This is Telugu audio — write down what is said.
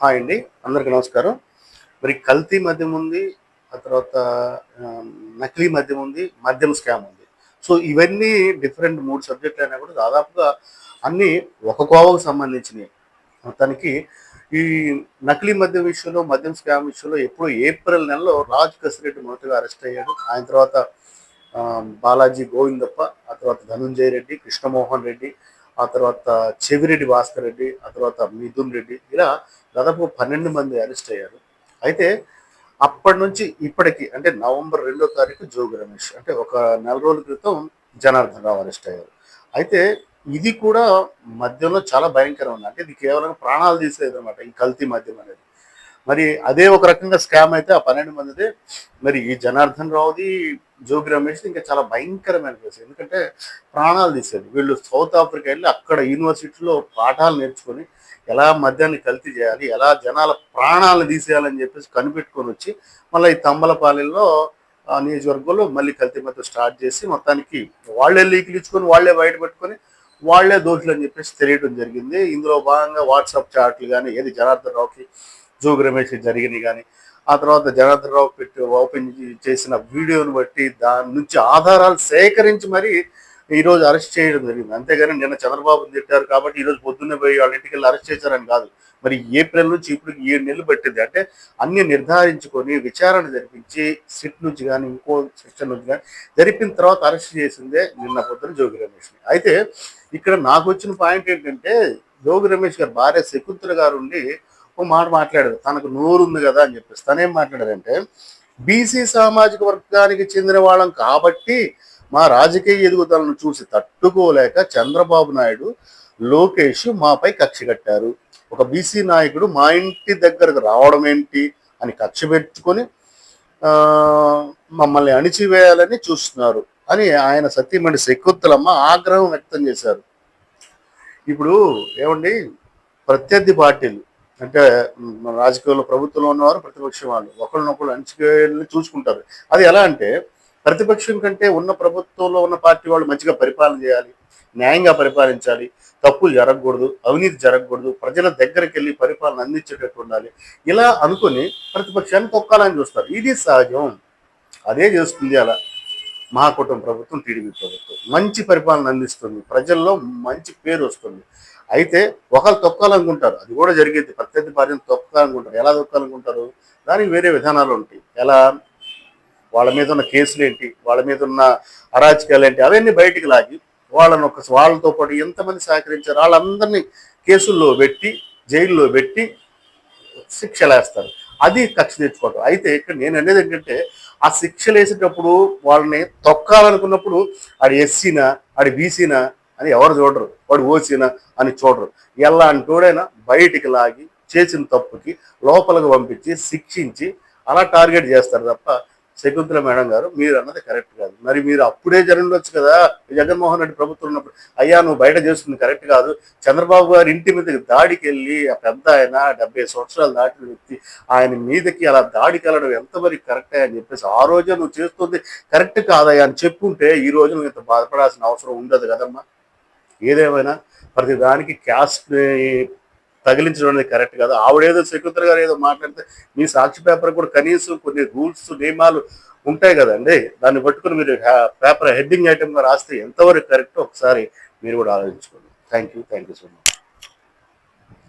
హాయ్ అండి అందరికీ నమస్కారం. మరి కల్తీ మద్యం ఉంది ఆ తర్వాత నకిలీ మద్యం ఉంది మద్యం స్కామ్ ఉంది. సో ఇవన్నీ డిఫరెంట్ మూడు సబ్జెక్టులు అయినా కూడా దాదాపుగా అన్నీ ఒక కోవకు సంబంధించినవి మొత్తానికి ఈ నకిలీ మద్యం విషయంలో మద్యం స్కామ్ విషయంలో ఎప్పుడో ఏప్రిల్ నెలలో రాజ్ కసిరెడ్డి మొదటగా అరెస్ట్ అయ్యాడు. ఆయన తర్వాత బాలాజీ గోవిందప్ప ఆ తర్వాత ధనుంజయ రెడ్డి కృష్ణమోహన్ రెడ్డి ఆ తర్వాత చెవిరెడ్డి భాస్కర్ రెడ్డి ఆ తర్వాత మిథున్ రెడ్డి ఇలా దాదాపు పన్నెండు మంది అరెస్ట్ అయ్యారు. అయితే అప్పటి నుంచి ఇప్పటికి అంటే నవంబర్ రెండో తారీఖు జోగి రమేష్ అంటే ఒక నెల రోజుల క్రితం జనార్దన్ రావు అరెస్ట్ అయ్యారు. అయితే ఇది కూడా మద్యంలో చాలా భయంకరం ఉంది. అంటే ఇది కేవలం ప్రాణాలు తీసేది అనమాట ఈ కల్తీ మద్యం అనేది. మరి అదే ఒక రకంగా స్కామ్ అయితే ఆ పన్నెండు మందిదే. మరి ఈ జనార్దన్ రావుది జోగి రమేష్ ఇంకా చాలా భయంకరమైన కేసు. ఎందుకంటే ప్రాణాలు తీసేది. వీళ్ళు సౌత్ ఆఫ్రికా వెళ్ళి అక్కడ యూనివర్సిటీలో పాఠాలు నేర్చుకొని ఎలా మద్యాన్ని కల్తీ చేయాలి ఎలా జనాల ప్రాణాలను తీసేయాలని చెప్పేసి కనిపెట్టుకొని వచ్చి మళ్ళీ ఈ తంబలపాలెంలో నియోజకవర్గంలో మళ్ళీ కల్తీ మధ్య స్టార్ట్ చేసి మొత్తానికి వాళ్ళే లీకులు ఇచ్చుకొని వాళ్ళే బయట పెట్టుకొని వాళ్ళే దోషులు అని చెప్పేసి తెలియడం జరిగింది. ఇందులో భాగంగా వాట్సాప్ చాట్లు కానీ ఏది జనార్దన్ రావుకి జోగి రమేష్ జరిగినాయి కానీ ఆ తర్వాత జనార్దన్ రావు పెట్టి ఓపెన్ చేసిన వీడియోని బట్టి దాని నుంచి ఆధారాలు సేకరించి మరి ఈరోజు అరెస్ట్ చేయడం జరిగింది. అంతేగాని నిన్న చంద్రబాబు తిట్టారు కాబట్టి ఈరోజు పొద్దున్నే పోయి వాళ్ళ ఇంటికి వెళ్ళి అరెస్ట్ చేశారని కాదు. మరి ఏప్రిల్ నుంచి ఇప్పుడు ఏడు నెలలు పెట్టింది. అంటే అన్ని నిర్ధారించుకొని విచారణ జరిపించి సిట్ నుంచి కానీ ఇంకో సెక్షన్ నుంచి కానీ జరిపిన తర్వాత అరెస్ట్ చేసిందే నిన్న పొద్దున జోగి రమేష్ అయితే ఇక్కడ నాకు వచ్చిన పాయింట్ ఏంటంటే జోగి రమేష్ గారి భార్య శకుంతల గారు ఉండి ఓ మాట మాట్లాడారు తనకు నోరు ఉంది కదా అని చెప్పేసి తనేం మాట్లాడారంటే బీసీ సామాజిక వర్గానికి చెందిన వాళ్ళం కాబట్టి మా రాజకీయ ఎదుగుదలను చూసి తట్టుకోలేక చంద్రబాబు నాయుడు లోకేష్ మాపై కక్ష కట్టారు. ఒక బీసీ నాయకుడు మా ఇంటి దగ్గరకు రావడం ఏంటి అని కక్ష పెట్టుకొని మమ్మల్ని అణిచివేయాలని చూస్తున్నారు అని ఆయన సతీమణి శకుంతలమ్మ ఆగ్రహం వ్యక్తం చేశారు. ఇప్పుడు ఏమండి ప్రత్యర్థి పార్టీలు అంటే మన రాజకీయాల్లో ప్రభుత్వంలో ఉన్నవారు ప్రతిపక్షం వాళ్ళు. ఒకరినొకరు అణిచివేయాలని చూసుకుంటారు. అది ఎలా అంటే ప్రతిపక్షం కంటే ఉన్న ప్రభుత్వంలో ఉన్న పార్టీ వాళ్ళు మంచిగా పరిపాలన చేయాలి న్యాయంగా పరిపాలించాలి తప్పులు జరగకూడదు అవినీతి జరగకూడదు ప్రజల దగ్గరికి వెళ్ళి పరిపాలన అందించేటట్టు ఉండాలి. ఇలా అనుకుని ప్రతిపక్షాన్ని తొక్కాలని చూస్తారు. ఇది సహజం. అదే చేస్తుంది అలా. మహాకూటమి ప్రభుత్వం టీడీపీ ప్రభుత్వం. మంచి పరిపాలన అందిస్తుంది. ప్రజల్లో మంచి పేరు వస్తుంది. అయితే ఒకళ్ళు తొక్కాలనుకుంటారు. అది కూడా జరిగేది. ప్రత్యర్థి పార్టీని తొక్కాలనుకుంటారు. ఎలా తొక్కాలనుకుంటారు? దానికి వేరే విధానాలు ఉంటాయి. ఎలా? వాళ్ళ మీద ఉన్న కేసులు ఏంటి? వాళ్ళ మీద ఉన్న అరాచకాలు ఏంటి? అవన్నీ బయటికి లాగి వాళ్ళని ఒక వాళ్ళతో పాటు ఎంతమంది సహకరించారు? వాళ్ళందరినీ కేసుల్లో పెట్టి జైల్లో పెట్టి శిక్షలేస్తారు. అది కక్ష తెచ్చుకోవటం అయితే ఇక్కడ నేను అనేది ఏంటంటే ఆ శిక్షలు వేసేటప్పుడు వాళ్ళని తొక్కాలనుకున్నప్పుడు ఆడి ఎస్సీనా ఆడి బీసీనా అని ఎవరు చూడరు. వాడు ఓసిన అని చూడరు. ఎలాంటోడైనా బయటికి లాగి చేసిన తప్పుకి లోపలికి పంపించి శిక్షించి అలా టార్గెట్ చేస్తారు తప్ప శకుంతల మేడం గారు మీరు అన్నది కరెక్ట్ కాదు. మరి మీరు అప్పుడే జరగవచ్చు కదా? జగన్మోహన్ రెడ్డి ప్రభుత్వం ఉన్నప్పుడు అయ్యా నువ్వు బయట చేస్తుంది కరెక్ట్ కాదు. చంద్రబాబు గారి ఇంటి మీదకి దాడికి వెళ్ళి ఆ పెద్ద ఆయన డెబ్బై సంవత్సరాలు దాటిన వ్యక్తి ఆయన మీదకి అలా దాడికి వెళ్ళడం ఎంత కరెక్ట్ అని చెప్పేసి ఆ రోజే నువ్వు చేస్తుంది కరెక్ట్ కాదయ్యా అని చెప్పుంటే ఈ రోజు నువ్వు ఇంత బాధపడాల్సిన అవసరం ఉండదు కదమ్మా. ఏదేమైనా ప్రతి దానికి క్యాస్ట్ని తగిలించడం అనేది కరెక్ట్ కాదు. ఆవిడేదో సెక్రటరీ గారు ఏదో మాట్లాడితే మీ సాక్షి పేపర్ కూడా కనీసం కొన్ని రూల్స్ నియమాలు ఉంటాయి కదండి. దాన్ని పట్టుకుని మీరు పేపర్ హెడ్డింగ్ ఐటమ్గా రాస్తే ఎంతవరకు కరెక్ట్ ఒకసారి మీరు కూడా ఆలోచించుకోండి. Thank you thank you so much.